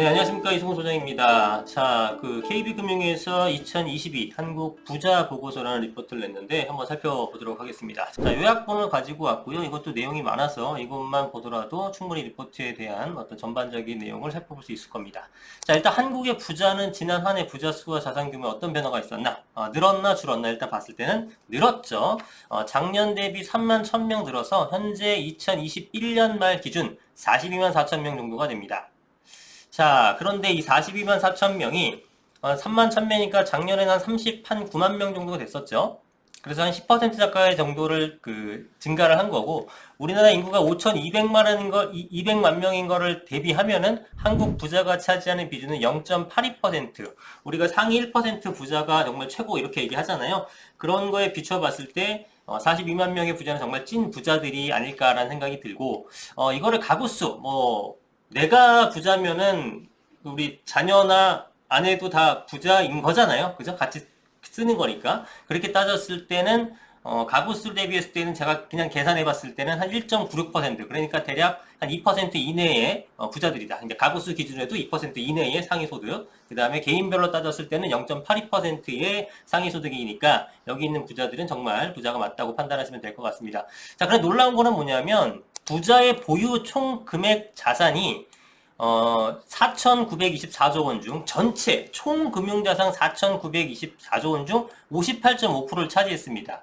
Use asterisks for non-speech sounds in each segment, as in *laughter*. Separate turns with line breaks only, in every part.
네, 안녕하십니까. 이승훈 소장입니다. 자, 그 KB금융에서 2022 한국 부자 보고서라는 리포트를 냈는데 한번 살펴보도록 하겠습니다. 자, 요약본을 가지고 왔고요. 이것도 내용이 많아서 이것만 보더라도 충분히 리포트에 대한 어떤 전반적인 내용을 살펴볼 수 있을 겁니다. 자, 일단 한국의 부자는 지난 한 해 부자 수와 자산 규모에 어떤 변화가 있었나? 어, 늘었나 줄었나? 일단 봤을 때는 늘었죠. 어, 작년 대비 3만 1000명 늘어서 현재 2021년 말 기준 42만 4천 명 정도가 됩니다. 자, 그런데 이 42만 4천 명이 어, 3만 1000명이니까 작년에는 한 30, 한 9만 명 정도가 됐었죠. 그래서 한 10% 가까이 정도를 그 증가를 한 거고 우리나라 인구가 5,200만인 걸 200만 명인 거를 대비하면은 한국 부자가 차지하는 비중은 0.82% 우리가 상위 1% 부자가 정말 최고 이렇게 얘기하잖아요. 그런 거에 비춰 봤을 때 어, 42만 명의 부자는 정말 찐 부자들이 아닐까라는 생각이 들고 어, 이거를 가구수 뭐 내가 부자면은 우리 자녀나 아내도 다 부자인 거잖아요. 그죠? 같이 쓰는 거니까. 그렇게 따졌을 때는 어, 가구 수 대비했을 때는 제가 그냥 계산해 봤을 때는 한 1.96% 그러니까 대략 한 2% 이내의 어, 부자들이다. 이제 가구 수 기준에도 2% 이내의 상위 소득. 그 다음에 개인별로 따졌을 때는 0.82%의 상위 소득이니까 여기 있는 부자들은 정말 부자가 맞다고 판단하시면 될 것 같습니다. 자, 그런데 놀라운 거는 뭐냐면 부자의 보유 총 금액 자산이 어, 4,924조 원 중 전체 총 금융자산 4,924조 원 중 58.5%를 차지했습니다.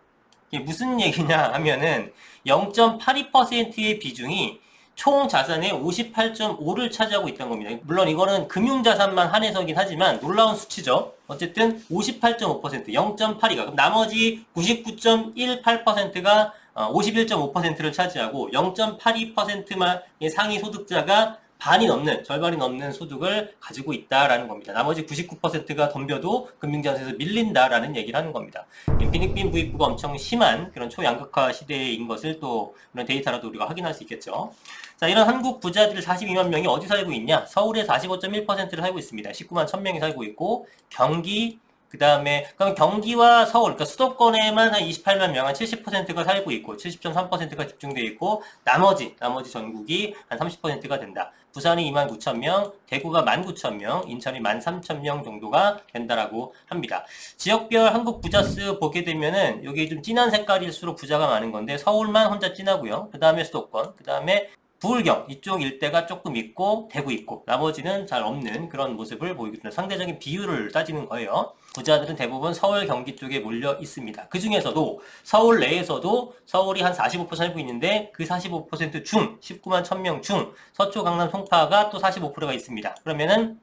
이게 무슨 얘기냐 하면은 0.82%의 비중이 총 자산의 58.5를 차지하고 있다는 겁니다. 물론 이거는 금융자산만 한해서긴 하지만 놀라운 수치죠. 어쨌든 58.5%, 0.82가 그럼 나머지 99.18%가 51.5%를 차지하고 0.82%만의 상위 소득자가 반이 넘는 절반이 넘는 소득을 가지고 있다라는 겁니다. 나머지 99%가 덤벼도 금융자산에서 밀린다라는 얘기를 하는 겁니다. 빈익빈 부익부가 엄청 심한 그런 초양극화 시대인 것을 또 이런 데이터라도 우리가 확인할 수 있겠죠. 자, 이런 한국 부자들 42만 명이 어디 살고 있냐? 서울에 45.1%를 살고 있습니다. 19만 1000명이 살고 있고 경기 그 다음에 그럼 경기와 서울, 그러니까 수도권에만 한 28만 명, 한 70%가 살고 있고 70.3%가 집중되어 있고 나머지 나머지 전국이 한 30%가 된다. 부산이 2만 9천 명, 대구가 1만 9천 명, 인천이 1만 3천 명 정도가 된다라고 합니다. 지역별 한국 부자수 보게 되면은 여기 좀 진한 색깔일수록 부자가 많은 건데 서울만 혼자 진하고요. 그 다음에 수도권, 그 다음에 부울경 이쪽 일대가 조금 있고 대구 있고 나머지는 잘 없는 그런 모습을 보이고 있습니다. 상대적인 비율을 따지는 거예요. 부자들은 대부분 서울 경기 쪽에 몰려 있습니다. 그 중에서도 서울 내에서도 서울이 한 45% 살고 있는데 그 45%중 19만 1000명 중 서초 강남 송파가 또 45%가 있습니다. 그러면은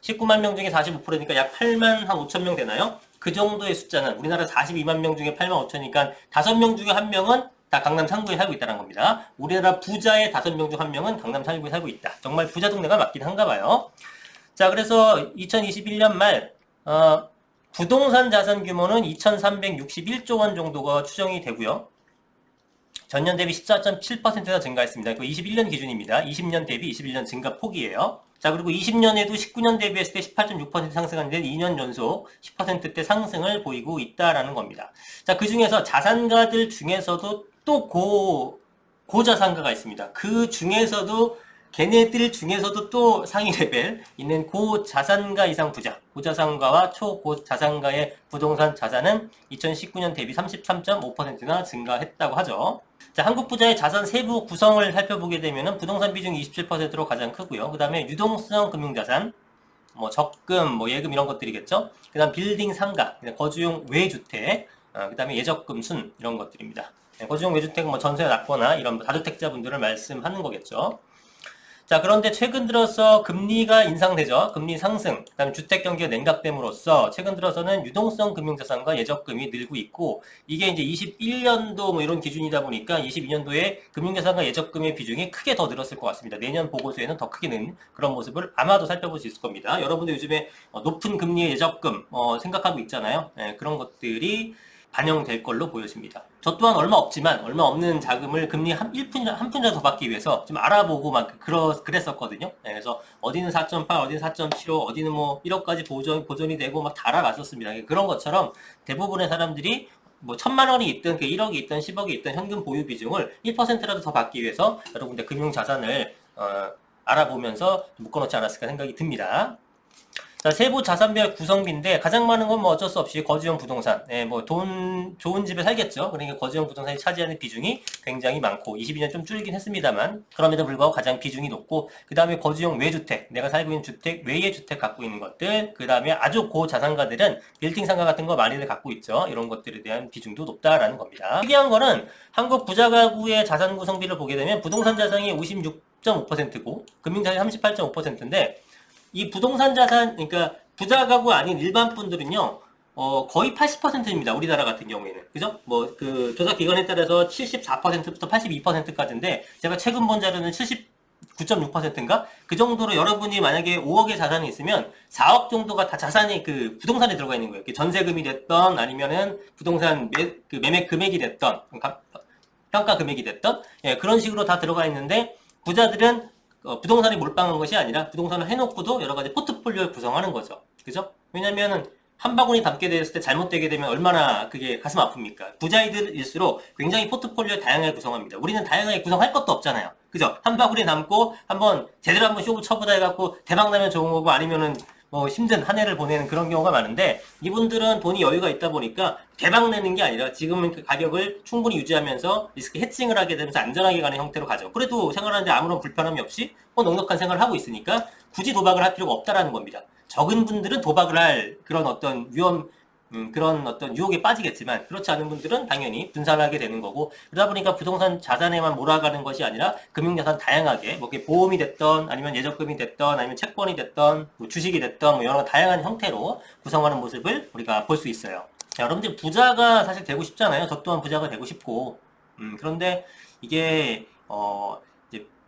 19만 명 중에 45%니까 약 8만 한 5천 명 되나요? 그 정도의 숫자는 우리나라 42만 명 중에 8만 5천이니까 5명 중에 한 명은 다 강남 상구에 살고 있다는 겁니다. 우리나라 부자의 다섯 명중한 명은 강남 상구에 살고 있다. 정말 부자 동네가 맞긴 한가 봐요. 자, 그래서 2021년 말 어, 부동산 자산 규모는 2,361조 원 정도가 추정이 되고요. 전년 대비 14.7%가 증가했습니다. 그 21년 기준입니다. 20년 대비 21년 증가 폭이에요. 자, 그리고 20년에도 19년 대비했을 때 18.6% 상승하는데 2년 연속 10%대 상승을 보이고 있다라는 겁니다. 자, 그 중에서 자산가들 중에서도 또 고, 고자산가가 있습니다. 그 중에서도 걔네들 중에서도 또 상위 레벨 있는 고자산가 이상 부자, 고자산가와 초고자산가의 부동산 자산은 2019년 대비 33.5%나 증가했다고 하죠. 자, 한국 부자의 자산 세부 구성을 살펴보게 되면 부동산 비중 27%로 가장 크고요. 그 다음에 유동성 금융자산, 뭐 적금, 뭐 예금 이런 것들이겠죠. 그 다음 빌딩 상가, 거주용 외주택, 어, 그 다음에 예적금 순 이런 것들입니다. 네, 거주용 외주택은 뭐 전세 낳거나 이런 다주택자분들을 말씀하는 거겠죠. 자, 그런데 최근 들어서 금리가 인상되죠. 금리 상승, 그다음에 주택 경기가 냉각됨으로써 최근 들어서는 유동성 금융자산과 예적금이 늘고 있고 이게 이제 21년도 뭐 이런 기준이다 보니까 22년도에 금융자산과 예적금의 비중이 크게 더 늘었을 것 같습니다. 내년 보고서에는 더 크게 는 그런 모습을 아마도 살펴볼 수 있을 겁니다. 여러분들 요즘에 어, 높은 금리의 예적금 어, 생각하고 있잖아요. 네, 그런 것들이 반영될 걸로 보여집니다. 저 또한 얼마 없지만 얼마 없는 자금을 금리 한 1푼, 한 푼이라도 더 받기 위해서 좀 알아보고 막 그러, 그랬었거든요. 네, 그래서 어디는 4.8, 어디는 4.75, 어디는 뭐 1억까지 보존, 보존이 되고 막다 알아봤었습니다. 그런 것처럼 대부분의 사람들이 뭐 천만 원이 있든 그 1억이 있든 10억이 있든 현금 보유 비중을 1%라도 더 받기 위해서 여러분들 금융 자산을 어, 알아보면서 묶어놓지 않았을까 생각이 듭니다. 자, 세부 자산별 구성비인데 가장 많은 건 뭐 어쩔 수 없이 거주형 부동산. 예, 뭐 돈 좋은 집에 살겠죠. 그러니까 거주형 부동산이 차지하는 비중이 굉장히 많고 22년 좀 줄긴 했습니다만 그럼에도 불구하고 가장 비중이 높고 그다음에 거주형 외주택, 내가 살고 있는 주택 외의 주택 갖고 있는 것들, 그다음에 아주 고자산가들은 빌딩 상가 같은 거 많이들 갖고 있죠. 이런 것들에 대한 비중도 높다라는 겁니다. 특이한 거는 한국 부자 가구의 자산 구성비를 보게 되면 부동산 자산이 56.5%고 금융 자산이 38.5%인데 이 부동산 자산, 그러니까 부자 가구 아닌 일반 분들은요, 어, 거의 80%입니다. 우리나라 같은 경우에는. 그죠? 뭐, 그, 조사 기관에 따라서 74%부터 82%까지인데, 제가 최근 본 자료는 79.6%인가? 그 정도로 여러분이 만약에 5억의 자산이 있으면 4억 정도가 다 자산이 그 부동산에 들어가 있는 거예요. 전세금이 됐던, 아니면은 부동산 매, 그 매매 금액이 됐던, 가- 평가 금액이 됐던, 예, 그런 식으로 다 들어가 있는데, 부자들은 어, 부동산에 몰빵한 것이 아니라 부동산을 해놓고도 여러 가지 포트폴리오를 구성하는 거죠. 그죠? 왜냐면은 한 바구니 담게 됐을 때 잘못되게 되면 얼마나 그게 가슴 아픕니까? 부자이들일수록 굉장히 포트폴리오 다양하게 구성합니다. 우리는 다양하게 구성할 것도 없잖아요. 그죠? 한 바구니 담고 한번 제대로 한번 쇼부 쳐보다 해갖고 대박 나면 좋은 거고 아니면은 뭐 힘든 한 해를 보내는 그런 경우가 많은데 이분들은 돈이 여유가 있다 보니까 대박 내는 게 아니라 지금은 그 가격을 충분히 유지하면서 리스크 해칭을 하게 되면서 안전하게 가는 형태로 가죠. 그래도 생활하는데 아무런 불편함이 없이 뭐 넉넉한 생활을 하고 있으니까 굳이 도박을 할 필요가 없다라는 겁니다. 적은 분들은 도박을 할 그런 어떤 위험 음, 그런 어떤 유혹에 빠지겠지만 그렇지 않은 분들은 당연히 분산하게 되는 거고 그러다 보니까 부동산 자산에만 몰아가는 것이 아니라 금융자산 다양하게 뭐 보험이 됐던 아니면 예적금이 됐던 아니면 채권이 됐던 뭐 주식이 됐던 뭐 여러 다양한 형태로 구성하는 모습을 우리가 볼 수 있어요. 자, 여러분들 부자가 사실 되고 싶잖아요. 저 또한 부자가 되고 싶고 음, 그런데 이게 어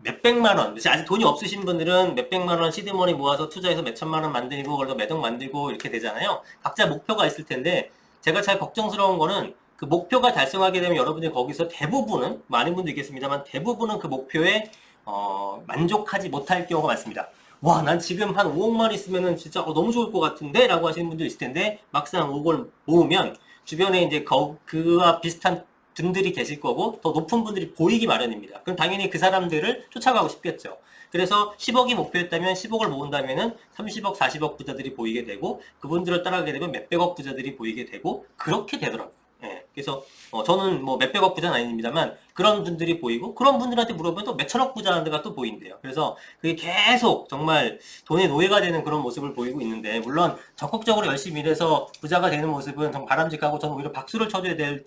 몇백만 원, 아직 돈이 없으신 분들은 몇백만 원 시드머니 모아서 투자해서 몇천만 원 만들고, 그래서 매덕 만들고 이렇게 되잖아요. 각자 목표가 있을 텐데, 제가 잘 걱정스러운 거는 그 목표가 달성하게 되면 여러분들이 거기서 대부분은, 많은 분도 있겠습니다만, 대부분은 그 목표에, 어, 만족하지 못할 경우가 많습니다. 와, 난 지금 한 5억만 있으면은 진짜 어, 너무 좋을 것 같은데? 라고 하시는 분도 있을 텐데, 막상 5억을 모으면, 주변에 이제 거, 그와 비슷한 분들이 계실 거고 더 높은 분들이 보이기 마련입니다. 그럼 당연히 그 사람들을 쫓아가고 싶겠죠. 그래서 10억이 목표였다면 10억을 모은다면은 30억, 40억 부자들이 보이게 되고 그분들을 따라가게 되면 몇백억 부자들이 보이게 되고 그렇게 되더라고요. 예. 그래서 어, 저는 뭐 몇백억 부자는 아닙니다만 그런 분들이 보이고 그런 분들한테 물어보면 또 몇천억 부자가 또 보인대요. 그래서 그게 계속 정말 돈의 노예가 되는 그런 모습을 보이고 있는데 물론 적극적으로 열심히 일해서 부자가 되는 모습은 정말 바람직하고 저는 오히려 박수를 쳐줘야 될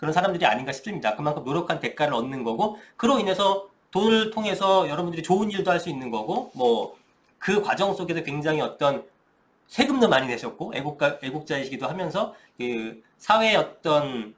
그런 사람들이 아닌가 싶습니다. 그만큼 노력한 대가를 얻는 거고, 그로 인해서 돈을 통해서 여러분들이 좋은 일도 할 수 있는 거고, 뭐, 그 과정 속에서 굉장히 어떤 세금도 많이 내셨고, 애국가, 애국자이시기도 하면서, 그, 사회의 어떤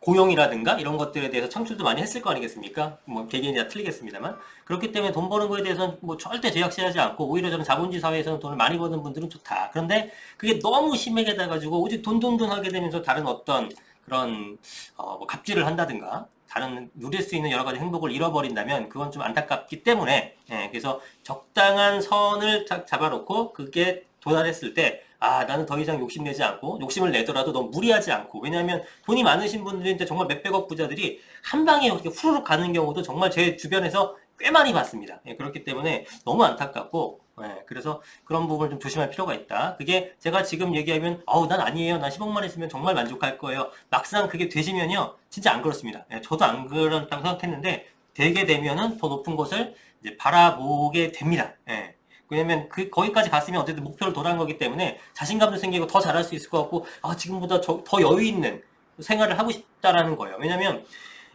고용이라든가 이런 것들에 대해서 창출도 많이 했을 거 아니겠습니까? 뭐 개개인이 다 틀리겠습니다만 그렇기 때문에 돈 버는 거에 대해서는 뭐 절대 제약시하지 않고 오히려 저는 자본주의 사회에서는 돈을 많이 버는 분들은 좋다. 그런데 그게 너무 심하게 돼가지고 오직 돈돈돈 하게 되면서 다른 어떤 그런 어 뭐 갑질을 한다든가 다른 누릴 수 있는 여러 가지 행복을 잃어버린다면 그건 좀 안타깝기 때문에 예, 그래서 적당한 선을 딱 잡아놓고 그게 도달했을 때 아, 나는 더 이상 욕심내지 않고, 욕심을 내더라도 너무 무리하지 않고, 왜냐하면 돈이 많으신 분들인데 정말 몇백억 부자들이 한 방에 이렇게 후루룩 가는 경우도 정말 제 주변에서 꽤 많이 봤습니다. 예, 그렇기 때문에 너무 안타깝고, 예, 그래서 그런 부분을 좀 조심할 필요가 있다. 그게 제가 지금 얘기하면, 어우, 난 아니에요. 난 10억만 있으면 정말 만족할 거예요. 막상 그게 되시면요, 진짜 안 그렇습니다. 예, 저도 안 그렇다고 생각했는데, 되게 되면은 더 높은 곳을 이제 바라보게 됩니다. 예. 왜냐면 그 거기까지 갔으면 어쨌든 목표를 도달한 거기 때문에 자신감도 생기고 더 잘할 수 있을 것 같고 아 지금보다 저- 더 여유 있는 생활을 하고 싶다라는 거예요. 왜냐면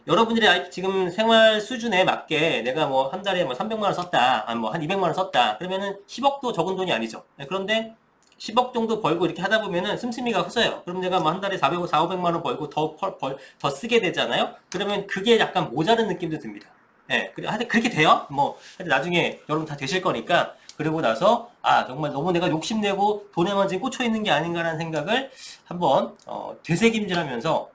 여러분들이 지금 생활 수준에 맞게 내가 뭐 한 달에 뭐 300만 원 썼다, 뭐한 200만 원 썼다. 그러면은 10억도 적은 돈이 아니죠. 네, 그런데 10억 정도 벌고 이렇게 하다 보면은 씀씀이가 커져요. 그럼 내가 뭐 한 달에 400, 4, 500만 원 벌고 더, 벌, 벌- 더 쓰게 되잖아요. 그러면 그게 약간 모자른 느낌도 듭니다. 예, 그래, 하여튼 그렇게 돼요. 뭐, 하여튼 나중에 여러분 다 되실 거니까, 그리고 나서, 아, 정말 너무 내가 욕심내고 돈에만 지금 꽂혀 있는 게 아닌가라는 생각을 한번, 어, 되새김질 하면서,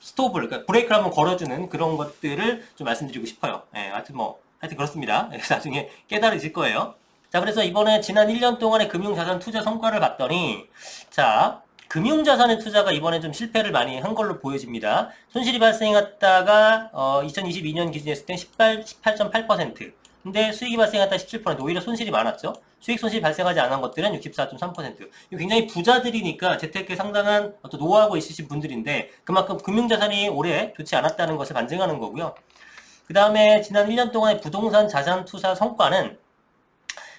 스톱을, 그러니까 브레이크를 한번 걸어주는 그런 것들을 좀 말씀드리고 싶어요. 예, 하여튼 뭐, 하여튼 그렇습니다. *laughs* 나중에 깨달으실 거예요. 자, 그래서 이번에 지난 1년 동안의 금융자산 투자 성과를 봤더니, 자, 금융자산의 투자가 이번에 좀 실패를 많이 한 걸로 보여집니다. 손실이 발생했다가 어, 2022년 기준했을 때 18, 18.8%. 근데 수익이 발생했다 17% 오히려 손실이 많았죠. 수익 손실이 발생하지 않은 것들은 64.3%. 이거 굉장히 부자들이니까 재테크에 상당한 어떤 노하우가 있으신 분들인데 그만큼 금융자산이 올해 좋지 않았다는 것을 반증하는 거고요. 그 다음에 지난 1년 동안의 부동산 자산 투자 성과는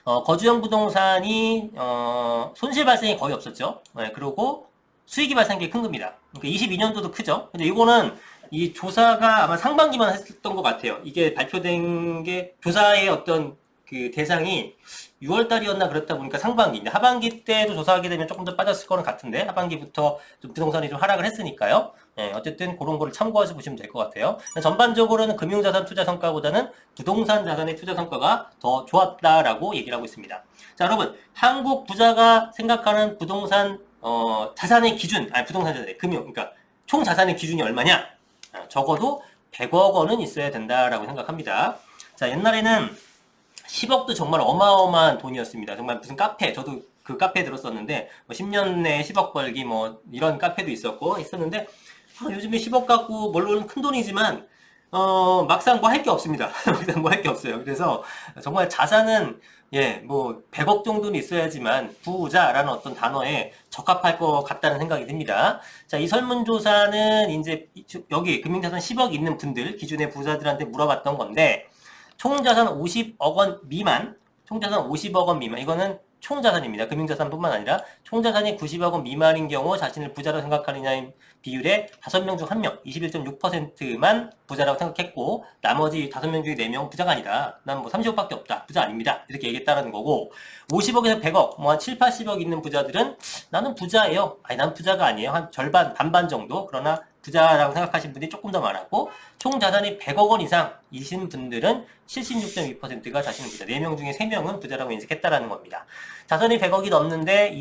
어, 거주형 부동산이 어, 손실 발생이 거의 없었죠. 네, 그리고 수익이 발생한 게 큰 겁니다. 그러니까 22년도도 크죠. 근데 이거는 이 조사가 아마 상반기만 했던 것 같아요. 이게 발표된 게 조사의 어떤 그 대상이 6월 달이었나 그랬다 보니까 상반기인데 하반기 때도 조사하게 되면 조금 더 빠졌을 거는 같은데 하반기부터 좀 부동산이 좀 하락을 했으니까요. 예, 어쨌든 그런 거를 참고해서 보시면 될 것 같아요. 전반적으로는 금융자산 투자 성과보다는 부동산 자산의 투자 성과가 더 좋았다라고 얘기를 하고 있습니다. 자, 여러분, 한국 부자가 생각하는 부동산 어, 자산의 기준, 아니 부동산 자산의 금융, 그러니까 총 자산의 기준이 얼마냐? 아, 적어도 100억 원은 있어야 된다라고 생각합니다. 자, 옛날에는 10억도 정말 어마어마한 돈이었습니다. 정말 무슨 카페, 저도 그 카페에 들었었는데, 뭐 10년 내에 10억 벌기 뭐 이런 카페도 있었고, 있었는데, 아, 요즘에 10억 갖고, 물론 큰 돈이지만, 어, 막상 뭐 할 게 없습니다. *laughs* 막상 뭐 할 게 없어요. 그래서 정말 자산은, 예, 뭐, 100억 정도는 있어야지만 부자라는 어떤 단어에 적합할 것 같다는 생각이 듭니다. 자, 이 설문조사는 이제 여기 금융자산 10억 있는 분들, 기준의 부자들한테 물어봤던 건데, 총자산 50억 원 미만, 총자산 50억 원 미만, 이거는 총자산입니다. 금융자산뿐만 아니라 총자산이 90억 원 미만인 경우 자신을 부자로 생각하느냐의 비율에 5명 중 1명, 21.6%만 부자라고 생각했고 나머지 5명 중에 4명 부자가 아니다. 난 뭐 30억밖에 없다. 부자 아닙니다. 이렇게 얘기했다는 거고 50억에서 100억, 뭐 한 7, 80억 있는 부자들은 나는 부자예요. 아니 난 부자가 아니에요. 한 절반, 반반 정도. 그러나 부자라고 생각하신 분이 조금 더 많았고 총 자산이 100억 원 이상이신 분들은 76.2%가 자신은 부자. 4명 중에 3명은 부자라고 인식했다라는 겁니다. 자산이 100억이 넘는데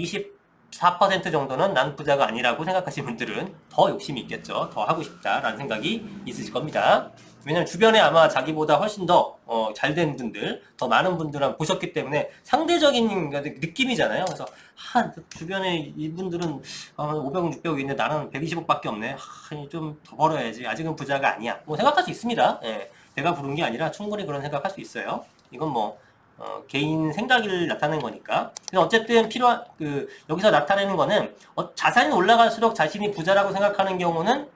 24% 정도는 난 부자가 아니라고 생각하시는 분들은 더 욕심이 있겠죠. 더 하고 싶다라는 생각이 있으실 겁니다. 왜냐면 주변에 아마 자기보다 훨씬 더 어, 잘된 분들, 더 많은 분들은 보셨기 때문에 상대적인 느낌이잖아요. 그래서 한 주변에 이분들은 어, 500원, 600원 있는데 나는 120억밖에 없네. 하, 좀더 벌어야지. 아직은 부자가 아니야. 뭐 생각할 수 있습니다. 예, 내가 부른 게 아니라 충분히 그런 생각할 수 있어요. 이건 뭐 어, 개인 생각을 나타내는 거니까. 어쨌든 필요한 그 여기서 나타내는 거는 어, 자산이 올라갈수록 자신이 부자라고 생각하는 경우는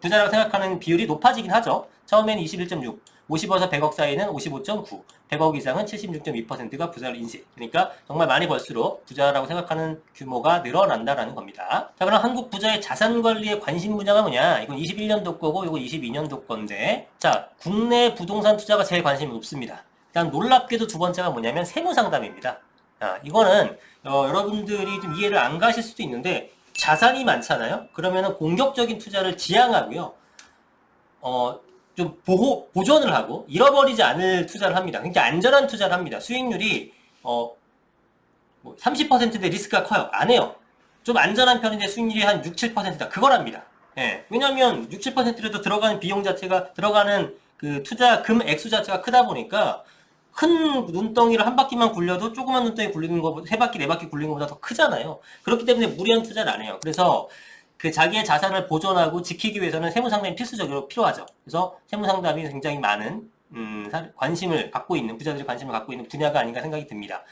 부자라고 생각하는 비율이 높아지긴 하죠. 처음에는 21.6, 50에서 100억 사이는 55.9, 100억 이상은 76.2%가 부자를 인식. 그러니까 정말 많이 벌수록 부자라고 생각하는 규모가 늘어난다라는 겁니다. 자, 그럼 한국 부자의 자산 관리에 관심 분야가 뭐냐? 이건 21년도 거고, 이건 22년도 건데, 자, 국내 부동산 투자가 제일 관심이 높습니다. 일단 놀랍게도 두 번째가 뭐냐면 세무 상담입니다. 아, 이거는 어, 여러분들이 좀 이해를 안 가실 수도 있는데 자산이 많잖아요. 그러면은 공격적인 투자를 지향하고요. 어, 좀 보호, 보존을 하고 잃어버리지 않을 투자를 합니다. 그러니까 안전한 투자를 합니다. 수익률이 어, 뭐 30%대 리스크가 커요. 안 해요. 좀 안전한 편인데 수익률이 한 6, 7%다. 그걸 합니다. 예. 왜냐면 6, 7%라도 들어가는 비용 자체가 들어가는 그 투자 금 액수 자체가 크다 보니까 큰 눈덩이를 한 바퀴만 굴려도 조그만 눈덩이 굴리는 것보다 세 바퀴 네 바퀴 굴리는 것보다 더 크잖아요. 그렇기 때문에 무리한 투자를 안 해요. 그래서 그 자기의 자산을 보존하고 지키기 위해서는 세무 상담이 필수적으로 필요하죠. 그래서 세무 상담이 굉장히 많은 음, 관심을 갖고 있는 부자들이 관심을 갖고 있는 분야가 아닌가 생각이 듭니다.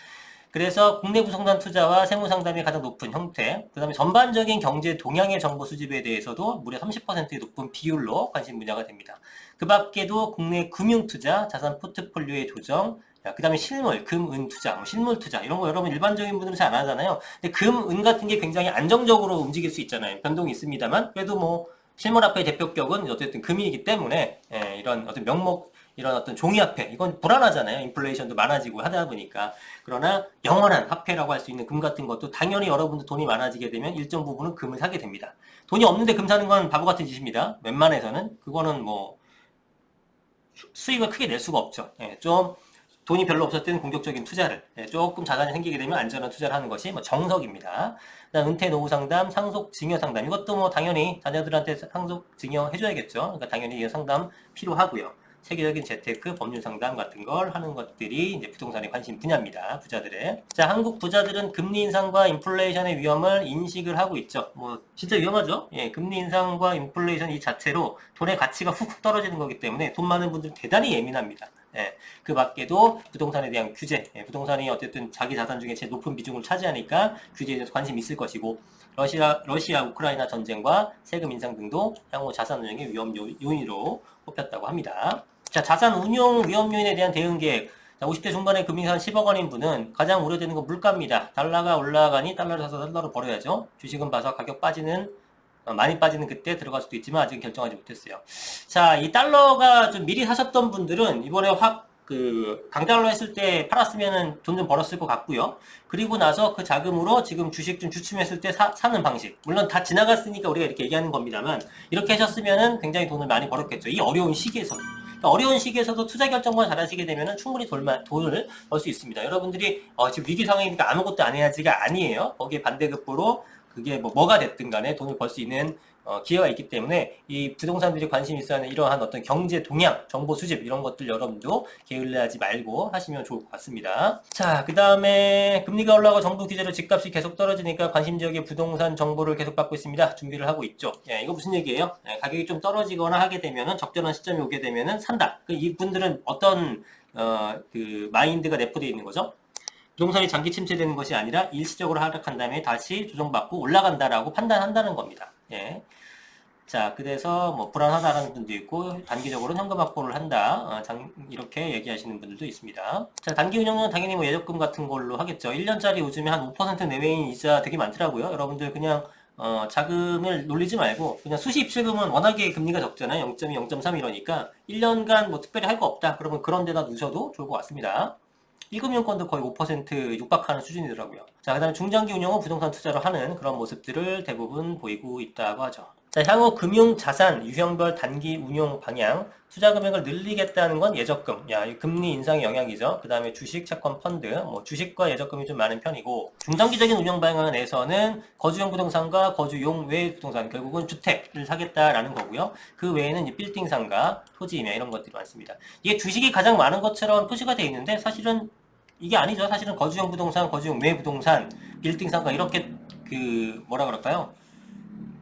그래서 국내 부동산 투자와 세무 상담이 가장 높은 형태, 그 다음에 전반적인 경제 동향의 정보 수집에 대해서도 무려 30%의 높은 비율로 관심 분야가 됩니다. 그 밖에도 국내 금융 투자, 자산 포트폴리오의 조정, 그 다음에 실물, 금, 은 투자, 뭐 실물 투자 이런 거 여러분 일반적인 분들은 잘 안 하잖아요. 근데 금, 은 같은 게 굉장히 안정적으로 움직일 수 있잖아요. 변동이 있습니다만 그래도 뭐 실물 앞에 대표격은 어쨌든 금이기 때문에 예, 이런 어떤 명목 이런 어떤 종이 화폐 이건 불안하잖아요. 인플레이션도 많아지고 하다 보니까 그러나 영원한 화폐라고 할 수 있는 금 같은 것도 당연히 여러분들 돈이 많아지게 되면 일정 부분은 금을 사게 됩니다. 돈이 없는데 금 사는 건 바보 같은 짓입니다. 웬만해서는 그거는 뭐 수익을 크게 낼 수가 없죠. 예, 좀 돈이 별로 없을 때는 공격적인 투자를 예, 조금 자산이 생기게 되면 안전한 투자를 하는 것이 뭐 정석입니다. 은퇴 노후 상담, 상속 증여 상담 이것도 뭐 당연히 자녀들한테 상속 증여 해줘야겠죠. 그러니까 당연히 이 상담 필요하고요. 체계적인 재테크, 법률 상담 같은 걸 하는 것들이 이제 부동산의 관심 분야입니다. 부자들의. 자, 한국 부자들은 금리 인상과 인플레이션의 위험을 인식을 하고 있죠. 뭐 진짜 위험하죠. 예, 금리 인상과 인플레이션 이 자체로 돈의 가치가 훅훅 떨어지는 거기 때문에 돈 많은 분들 대단히 예민합니다. 예, 그 밖에도 부동산에 대한 규제, 예, 부동산이 어쨌든 자기 자산 중에 제일 높은 비중을 차지하니까 규제에 대해서 관심이 있을 것이고, 러시아, 러시아 우크라이나 전쟁과 세금 인상 등도 향후 자산 운용의 위험 요- 요인으로 뽑혔다고 합니다. 자, 자산 운용 위험 요인에 대한 대응 계획. 자, 50대 중반에 금융산 10억 원인 분은 가장 우려되는 건 물가입니다. 달러가 올라가니 달러를 사서 달러를 벌어야죠. 주식은 봐서 가격 빠지는 어, 많이 빠지는 그때 들어갈 수도 있지만 아직 결정하지 못했어요. 자, 이 달러가 좀 미리 사셨던 분들은 이번에 확 그 강달러 했을 때 팔았으면은 돈 좀 벌었을 것 같고요. 그리고 나서 그 자금으로 지금 주식 좀 주춤했을 때 사, 는 방식. 물론 다 지나갔으니까 우리가 이렇게 얘기하는 겁니다만 이렇게 하셨으면은 굉장히 돈을 많이 벌었겠죠. 이 어려운 시기에서. 그러니까 어려운 시기에서도 투자 결정만 잘하시게 되면은 충분히 돌만, 돈을 벌 수 있습니다. 여러분들이 어, 지금 위기 상황이니까 아무것도 안 해야지가 아니에요. 거기에 반대급부로 그게 뭐 뭐가 됐든 간에 돈을 벌 수 있는 어, 기회가 있기 때문에 이 부동산들이 관심 있어 하는 이러한 어떤 경제 동향, 정보 수집 이런 것들 여러분도 게을러하지 말고 하시면 좋을 것 같습니다. 자, 그 다음에 금리가 올라가고 정부 규제로 집값이 계속 떨어지니까 관심 지역의 부동산 정보를 계속 받고 있습니다. 준비를 하고 있죠. 예, 이거 무슨 얘기예요? 예, 가격이 좀 떨어지거나 하게 되면은 적절한 시점이 오게 되면은 산다. 그 이분들은 어떤 어, 그 마인드가 내포되어 있는 거죠? 부동산이 장기 침체되는 것이 아니라 일시적으로 하락한 다음에 다시 조정받고 올라간다라고 판단한다는 겁니다. 예. 자, 그래서 뭐 불안하다라는 분도 있고 단기적으로는 현금 확보를 한다. 어, 장- 이렇게 얘기하시는 분들도 있습니다. 자, 단기 운영은 당연히 뭐 예적금 같은 걸로 하겠죠. 1년짜리 요즘에 한 5% 내외인 이자 되게 많더라고요. 여러분들 그냥 어, 자금을 놀리지 말고 그냥 수시 입출금은 워낙에 금리가 적잖아요. 0.2, 0.3 이러니까 1년간 뭐 특별히 할 거 없다. 그러면 그런 데다 넣으셔도 좋을 것 같습니다. 1금융권도 거의 5% 육박하는 수준이더라고요. 자, 그 다음에 중장기 운용은 부동산 투자로 하는 그런 모습들을 대부분 보이고 있다고 하죠. 자, 향후 금융 자산 유형별 단기 운용 방향, 투자 금액을 늘리겠다는 건 예적금, 야, 이 금리 인상의 영향이죠. 그 다음에 주식, 채권, 펀드, 뭐 주식과 예적금이 좀 많은 편이고, 중장기적인 운용 방향에서는 거주용 부동산과 거주용 외 부동산, 결국은 주택을 사겠다라는 거고요. 그 외에는 이제 빌딩 상가, 토지 임야 이런 것들이 많습니다. 이게 주식이 가장 많은 것처럼 표시가 되어 있는데 사실은 이게 아니죠. 사실은 거주용 부동산, 거주용 외 부동산, 빌딩 상가 이렇게 그 뭐라 그럴까요?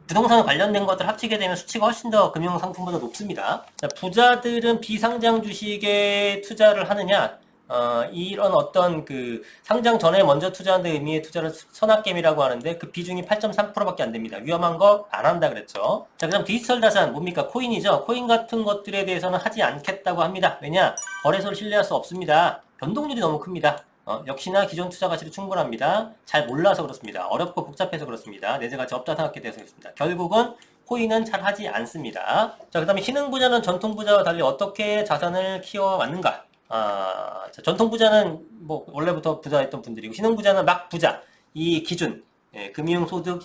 부동산 관련된 것들 합치게 되면 수치가 훨씬 더 금융 상품보다 높습니다. 자, 부자들은 비상장 주식에 투자를 하느냐? 어, 이런 어떤 그 상장 전에 먼저 투자하는 의미의 투자를 선악겜이라고 하는데 그 비중이 8.3%밖에 안 됩니다. 위험한 거 안 한다 그랬죠. 자, 그럼 디지털 자산 뭡니까? 코인이죠. 코인 같은 것들에 대해서는 하지 않겠다고 합니다. 왜냐? 거래소를 신뢰할 수 없습니다. 변동률이 너무 큽니다. 어, 역시나 기존 투자 가치도 충분합니다. 잘 몰라서 그렇습니다. 어렵고 복잡해서 그렇습니다. 내재 가치 없다 생각해 돼서 그렇습니다. 결국은 코인은 잘 하지 않습니다. 자, 그 다음에 신흥 부자는 전통 부자와 달리 어떻게 자산을 키워왔는가? 아, 자, 전통 부자는 뭐 원래부터 부자였던 분들이고 신흥 부자는 막 부자. 이 기준, 예, 금융 소득,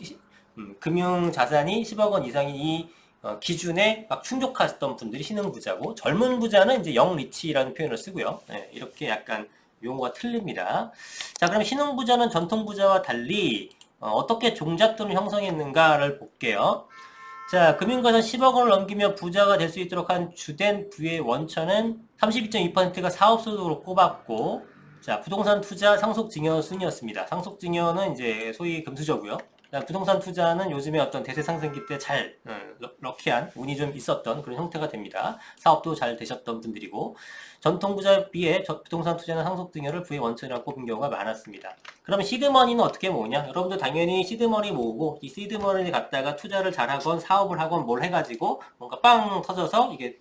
음, 금융 자산이 10억 원 이상인 이 어, 기준에 막 충족했던 분들이 신흥 부자고 젊은 부자는 이제 영 리치라는 표현을 쓰고요. 예, 이렇게 약간 용어가 틀립니다. 자, 그럼 신흥 부자는 전통 부자와 달리 어, 떻게 종잣돈을 형성했는가를 볼게요. 자, 금융가산 10억 원을 넘기며 부자가 될 수 있도록 한 주된 부의 원천은 32.2%가 사업소득으로 꼽았고, 자, 부동산 투자 상속증여 순이었습니다. 상속증여는 이제 소위 금수저고요. 자, 부동산 투자는 요즘에 어떤 대세 상승기 때 잘, 어, 럭- 럭키한 운이 좀 있었던 그런 형태가 됩니다. 사업도 잘 되셨던 분들이고, 전통 부자에 비해 저- 부동산 투자는 상속증여를 부의 원천이라고 꼽은 경우가 많았습니다. 그러면 시드머니는 어떻게 모으냐? 여러분들 당연히 시드머니 모으고 이 시드머니 갖다가 투자를 잘하건 사업을 하건 뭘 해가지고 뭔가 빵 터져서 이게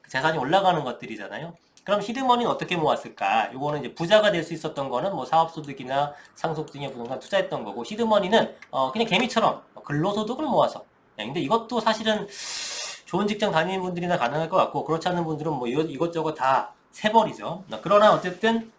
그 재산이 올라가는 것들이잖아요. 그럼 시드머니는 어떻게 모았을까? 요거는 이제 부자가 될 수 있었던 거는 뭐 사업소득이나 상속증여 부동산 투자했던 거고 시드머니는 어 그냥 개미처럼 근로소득을 모아서. 예, 근데 이것도 사실은 좋은 직장 다니는 분들이나 가능할 것 같고 그렇지 않은 분들은 뭐 이것, 이것저것 다 세버리죠. 그러나 어쨌든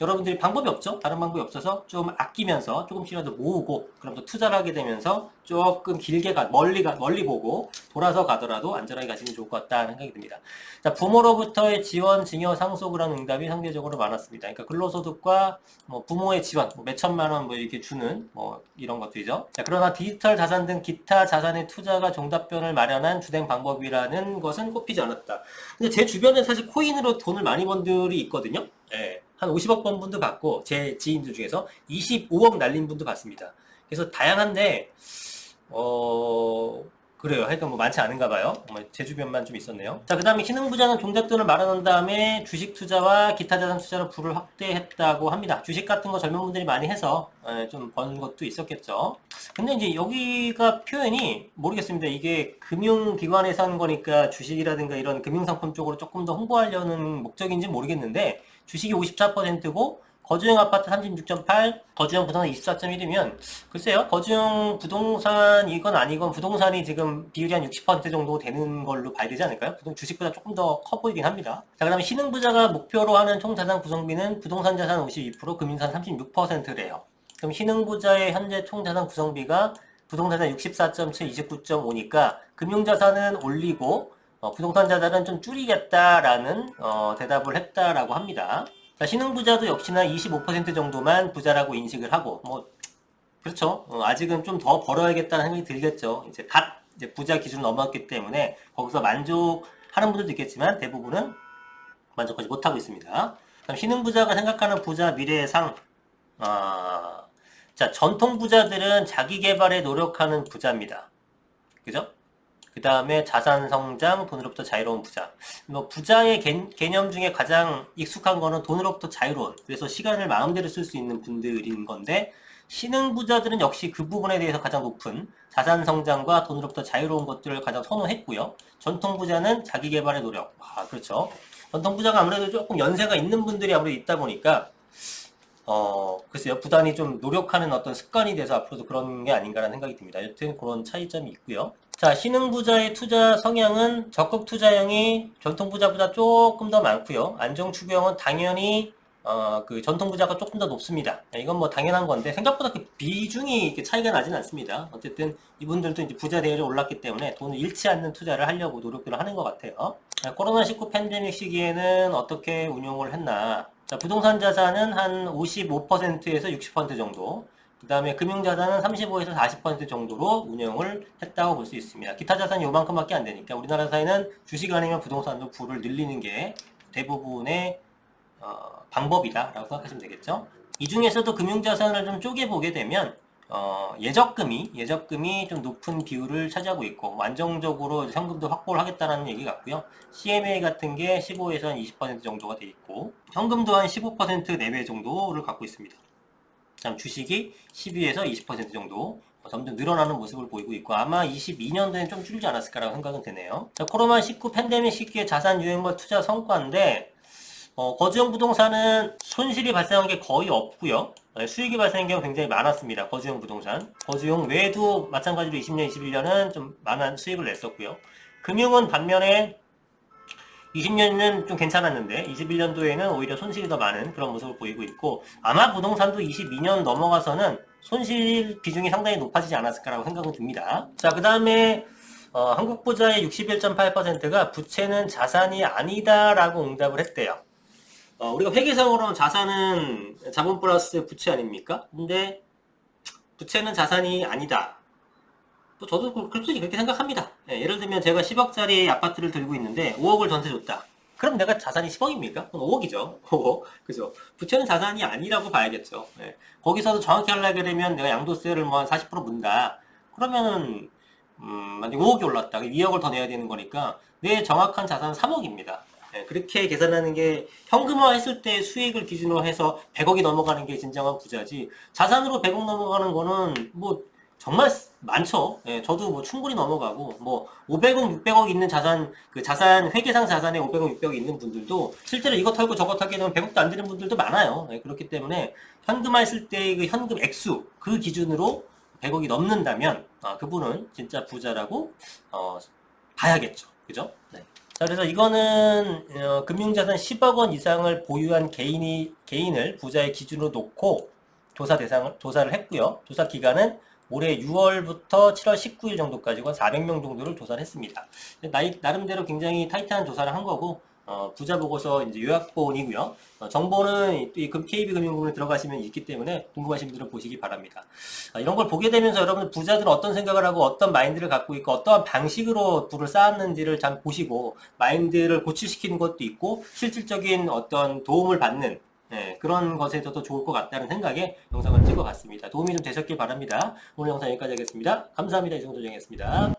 여러분들이 방법이 없죠? 다른 방법이 없어서 좀 아끼면서 조금씩이라도 모으고 그럼 또 투자를 하게 되면서 조금 길게 가, 멀리 가, 멀리 보고 돌아서 가더라도 안전하게 가시면 좋을 것 같다는 생각이 듭니다. 자, 부모로부터의 지원, 증여, 상속을 한 응답이 상대적으로 많았습니다. 그러니까 근로소득과 뭐 부모의 지원, 뭐 몇천만 원 뭐 이렇게 주는 뭐 이런 것들이죠. 자, 그러나 디지털 자산 등 기타 자산의 투자가 종답변을 마련한 주된 방법이라는 것은 꼽히지 않았다. 근데 제 주변에 사실 코인으로 돈을 많이 번 분들이 있거든요. 예. 한 50억 번 분도 봤고 제 지인들 중에서 25억 날린 분도 봤습니다. 그래서 다양한데 어 그래요. 하여튼 뭐 많지 않은가 봐요. 제 주변만 좀 있었네요. 자, 그 다음에 신흥부자는 종잣돈을 말아놓은 다음에 주식 투자와 기타 자산 투자로 부를 확대했다고 합니다. 주식 같은 거 젊은 분들이 많이 해서 예, 좀 버는 것도 있었겠죠. 근데 이제 여기가 표현이 모르겠습니다. 이게 금융기관에서 하는 거니까 주식이라든가 이런 금융상품 쪽으로 조금 더 홍보하려는 목적인지 모르겠는데 주식이 54%고 거주형 아파트 36.8, 거주형 부동산 24.1이면 글쎄요, 거주형 부동산 이건 아니건 부동산이 지금 비율이 한 60% 정도 되는 걸로 봐야 되지 않을까요? 주식보다 조금 더 커 보이긴 합니다. 자, 그다음에 신흥 부자가 목표로 하는 총 자산 구성비는 부동산 자산 52%, 금융산 36%래요. 그럼 신흥 부자의 현재 총 자산 구성비가 부동산 자산 64.7, 29.5니까 금융자산은 올리고 어, 부동산 자산은 좀 줄이겠다라는 어, 대답을 했다라고 합니다. 자, 신흥부자도 역시나 25% 정도만 부자라고 인식을 하고, 뭐, 그렇죠. 어, 아직은 좀 더 벌어야겠다는 생각이 들겠죠. 이제 갓 이제 부자 기준 넘었기 때문에 거기서 만족하는 분들도 있겠지만 대부분은 만족하지 못하고 있습니다. 그럼 신흥부자가 생각하는 부자 미래의 상, 아, 자, 전통 부자들은 자기 개발에 노력하는 부자입니다. 그죠? 그 다음에 자산 성장, 돈으로부터 자유로운 부자. 뭐 부자의 개, 개념 중에 가장 익숙한 거는 돈으로부터 자유로운. 그래서 시간을 마음대로 쓸 수 있는 분들인 건데 신흥 부자들은 역시 그 부분에 대해서 가장 높은 자산 성장과 돈으로부터 자유로운 것들을 가장 선호했고요. 전통 부자는 자기 개발의 노력. 아, 그렇죠. 전통 부자가 아무래도 조금 연세가 있는 분들이 아무래도 있다 보니까 어, 글쎄요. 부단히 좀 노력하는 어떤 습관이 돼서 앞으로도 그런 게 아닌가라는 생각이 듭니다. 여튼 그런 차이점이 있고요. 자, 신흥 부자의 투자 성향은 적극 투자형이 전통 부자보다 조금 더 많고요. 안정 추구형은 당연히 어, 그 전통 부자가 조금 더 높습니다. 네, 이건 뭐 당연한 건데 생각보다 그 비중이 이렇게 차이가 나진 않습니다. 어쨌든 이분들도 이제 부자 대열에 올랐기 때문에 돈을 잃지 않는 투자를 하려고 노력들을 하는 것 같아요. 자, 코로나19 팬데믹 시기에는 어떻게 운용을 했나? 자, 부동산 자산은 한 55%에서 60% 정도. 그 다음에 금융자산은 35에서 40% 정도로 운영을 했다고 볼 수 있습니다. 기타 자산이 요만큼밖에 안 되니까 우리나라 사회는 주식 아니면 부동산으로 부를 늘리는 게 대부분의 어, 방법이다라고 생각하시면 되겠죠. 이 중에서도 금융자산을 좀 쪼개보게 되면 어, 예적금이 예적금이 좀 높은 비율을 차지하고 있고 뭐 안정적으로 현금도 확보를 하겠다는 얘기 같고요. CMA 같은 게 15에서 한20% 정도가 돼 있고 현금도 한15% 내외 정도를 갖고 있습니다. 다음 주식이 12에서 20% 정도 점점 늘어나는 모습을 보이고 있고 아마 22년도엔 좀 줄지 않았을까라고 생각은 되네요. 자, 코로나19 팬데믹 시기의 자산 유행과 투자 성과인데 어, 거주형 부동산은 손실이 발생한 게 거의 없고요. 네, 수익이 발생한 경우 굉장히 많았습니다. 거주형 부동산. 거주용 외에도 마찬가지로 20년, 21년은 좀 많은 수익을 냈었고요. 금융은 반면에 20년은 좀 괜찮았는데 21년도에는 오히려 손실이 더 많은 그런 모습을 보이고 있고 아마 부동산도 22년 넘어가서는 손실 비중이 상당히 높아지지 않았을까라고 생각은 듭니다. 자, 그 다음에 어, 한국 부자의 61.8%가 부채는 자산이 아니다라고 응답을 했대요. 어, 우리가 회계상으로는 자산은 자본 플러스 부채 아닙니까? 근데 부채는 자산이 아니다. 뭐 저도 그- 솔직히 그렇게 생각합니다. 예, 를 들면 제가 10억짜리 아파트를 들고 있는데 5억을 전세 줬다. 그럼 내가 자산이 10억입니까? 그럼 5억이죠. 5억. *laughs* 그죠? 부채는 자산이 아니라고 봐야겠죠. 예. 거기서도 정확히 하려게 되면 내가 양도세를 뭐 한 40% 문다. 그러면은, 음, 만약 5억이 올랐다. 2억을 더 내야 되는 거니까 내 정확한 자산은 3억입니다. 예, 그렇게 계산하는 게 현금화 했을 때 수익을 기준으로 해서 100억이 넘어가는 게 진정한 부자지 자산으로 100억 넘어가는 거는 뭐 정말 많죠. 예, 저도 뭐 충분히 넘어가고 뭐 500억, 600억 있는 자산 그 자산 회계상 자산에 500억, 600억 있는 분들도 실제로 이거 털고 저거 털게 되면 100억도 안 되는 분들도 많아요. 예, 그렇기 때문에 현금화 했을 때그 현금 액수 그 기준으로 100억이 넘는다면 아, 그분은 진짜 부자라고 어, 봐야겠죠. 그죠? 네. 자, 그래서 이거는 어, 금융자산 10억 원 이상을 보유한 개인이 개인을 부자의 기준으로 놓고 조사 대상을 조사를 했고요. 조사 기간은 올해 6월부터 7월 19일 정도까지가 400명 정도를 조사를 했습니다. 나이, 나름대로 굉장히 타이트한 조사를 한 거고 어, 부자 보고서 이제 요약본이고요. 어, 정보는 이 금- KB금융공에 들어가시면 있기 때문에 궁금하신 분들은 보시기 바랍니다. 아, 이런 걸 보게 되면서 여러분 부자들은 어떤 생각을 하고 어떤 마인드를 갖고 있고 어떠한 방식으로 부를 쌓았는지를 잘 보시고 마인드를 고취시키는 것도 있고 실질적인 어떤 도움을 받는 예, 그런 것에서도 좋을 것 같다는 생각에 영상을 찍어봤습니다. 도움이 좀 되셨길 바랍니다. 오늘 영상 여기까지 하겠습니다. 감사합니다. 이정도 정이었습니다.